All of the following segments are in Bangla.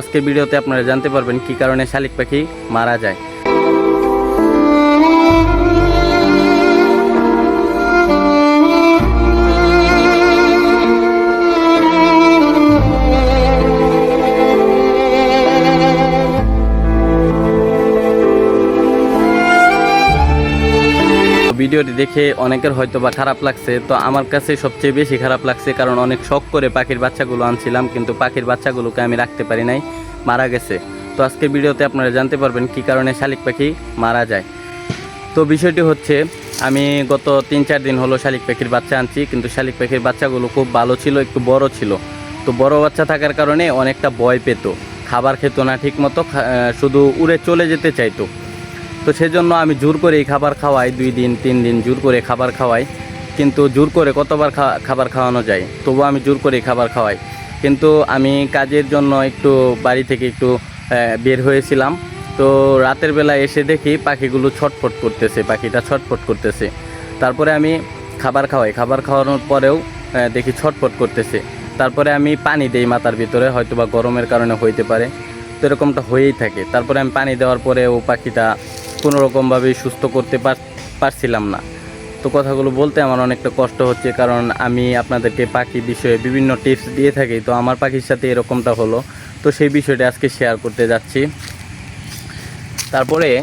আজকের ভিডিওতে আপনারা জানতে পারবেন কি কারণে শালিক পাখি মারা যায়। ভিডিওটি দেখে অনেকের হয়তো বা খারাপ লাগছে, তো আমার কাছে সবচেয়ে বেশি খারাপ লাগছে কারণ অনেক শখ করে পাখির বাচ্চাগুলো আনছিলাম, কিন্তু পাখির বাচ্চাগুলোকে আমি রাখতে পারি নাই, মারা গেছে। তো আজকের ভিডিওতে আপনারা জানতে পারবেন কি কারণে শালিক পাখি মারা যায়। তো বিষয়টি হচ্ছে, আমি গত তিন চার দিন হলো শালিক পাখির বাচ্চা আনছি, কিন্তু শালিক পাখির বাচ্চাগুলো খুব ভালো ছিল, একটু বড় ছিল। তো বড় বাচ্চা থাকার কারণে অনেকটা ভয় পেত, খাবার খেত না ঠিক মতো শুধু উড়ে চলে যেতে চাইতো। তো সেজন্য আমি জোর করে এই খাবার খাওয়াই, দুই দিন, তিন দিন জোর করে খাবার খাওয়াই। কিন্তু জোর করে কতবার খাবার খাওয়ানো যায়? তবু আমি জোর করে খাবার খাওয়াই। কিন্তু আমি কাজের জন্য একটু বাড়ি থেকে একটু বের হয়েছিলাম। তো রাতের বেলা এসে দেখি পাখিগুলো ছটফট করতেছে, পাখিটা ছটফট করতেছে। তারপরে আমি খাবার খাওয়াই। খাবার খাওয়ানোর পরেও দেখি ছটফট করতেছে। তারপরে আমি পানি দেই মাথার ভিতরে হয়তো বা গরমের কারণে হইতে পারে। তো এরকমটা হয়েই থাকে। তারপরে আমি পানি দেওয়ার পরে ও পাখিটা কোনো রকমভাবে সুস্থ করতে পার- পারছিলাম না। তো কথাগুলো বলতে আমার অনেকটা কষ্ট হচ্ছে কারণ আমি আপনাদেরকে পাখি বিষয়ে বিভিন্ন টিপস দিয়ে থাকি, তো আমার পাখির সাথে এরকমটা হলো। তো সেই বিষয়টা আজকে শেয়ার করতে যাচ্ছি। তারপরে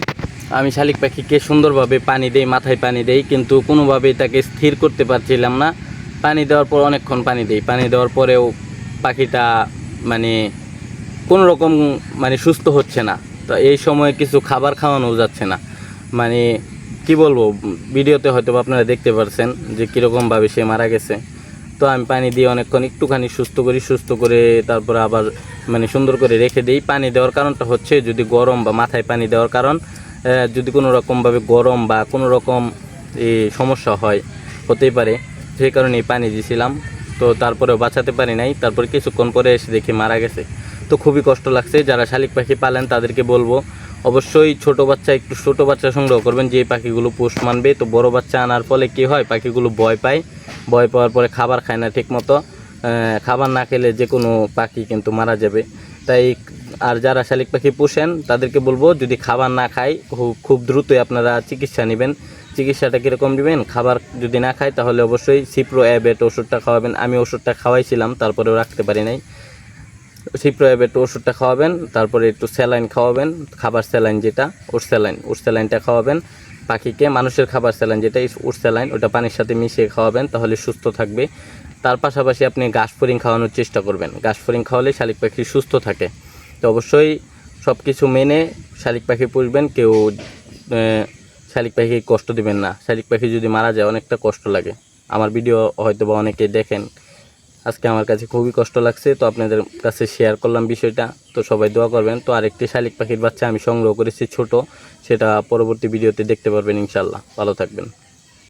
আমি শালিক পাখিকে সুন্দরভাবে পানি দেই, মাথায় পানি দেই, কিন্তু কোনোভাবেই তাকে স্থির করতে পারছিলাম না। পানি দেওয়ার পর অনেকক্ষণ পানি দেই। পানি দেওয়ার পরেও পাখিটা মানে কোনো রকম মানে সুস্থ হচ্ছে না। তো এই সময় কিছু খাবার খাওয়ানো যাচ্ছে না। মানে কি বলব, ভিডিওতে হয়তো আপনারা দেখতে পারছেন যে কীরকমভাবে সে মারা গেছে। তো আমি পানি দিয়ে অনেকক্ষণ একটুখানি সুস্থ করি, সুস্থ করে তারপরে আবার মানে সুন্দর করে রেখে দিই। পানি দেওয়ার কারণটা হচ্ছে, যদি গরম বা মাথায় পানি দেওয়ার কারণ যদি কোনো রকমভাবে গরম বা কোনো রকম সমস্যা হয়, হতেই পারে। সেই কারণে এই পানি দিয়েছিলাম তো তারপরেও বাঁচাতে পারি নাই। তারপরে কিছুক্ষণ পরে এসে দেখি মারা গেছে। তো খুবই কষ্ট লাগছে। যারা শালিক পাখি পালেন, তাদেরকে বলব, অবশ্যই ছোট বাচ্চা, একটু ছোট বাচ্চা সংগ্রহ করবেন যে পাখিগুলো পোষ মানবে। তো বড় বাচ্চা আনার ফলে কি হয়, পাখিগুলো ভয় পায়। ভয় পাওয়ার পরে খাবার খায় না ঠিক মতো খাবার না খেলে যে কোনো পাখি কিন্তু মারা যাবে। তাই আর যারা শালিক পাখি পোষেন, তাদেরকে বলব, যদি খাবার না খায় খুব- দ্রুতই আপনারা চিকিৎসা নেবেন। চিকিৎসাটা কীরকম নেবেন? খাবার যদি না খায়, তাহলে অবশ্যই সিপ্রো অ্যাবেট ওষুধটা খাওয়াবেন। আমি ওষুধটা খাওয়াইছিলাম, তারপরেও রাখতে পারি নাই। সিপ্রো একটু ওষুধটা খাওয়াবেন, তারপরে একটু স্যালাইন খাওয়াবেন, খাবার স্যালাইন যেটা, ওর স্যালাইন, ওর স্যালাইনটা খাওয়াবেন। পাখিকে মানুষের খাবার স্যালাইন যেটা ওর স্যালাইন, ওটা পানির সাথে মিশিয়ে খাওয়াবেন, তাহলে সুস্থ থাকবে। তার পাশাপাশি আপনি ঘাস ফড়িং খাওয়ানোর চেষ্টা করবেন। ঘাস ফড়িং খাওয়ালে শালিক পাখি সুস্থ থাকে। তো অবশ্যই সব কিছু মেনে শালিক পাখি পুষবেন, কেউ শালিক পাখি কষ্ট দিবেন না। শালিক পাখি যদি মারা যায়, অনেকটা কষ্ট লাগে। আমার ভিডিও হয়তো বা অনেকে দেখেন। আজকে আমার কাছে খুবই কষ্ট লাগছে, তো আপনাদের কাছে শেয়ার করলাম বিষয়টা। তো সবাই দোয়া করবেন। তো আরেকটি শালিক পাখির বাচ্চা আমি সংগ্রহ করেছি ছোট, সেটা পরবর্তী ভিডিওতে দেখতে পারবেন ইনশাল্লাহ ভালো থাকবেন।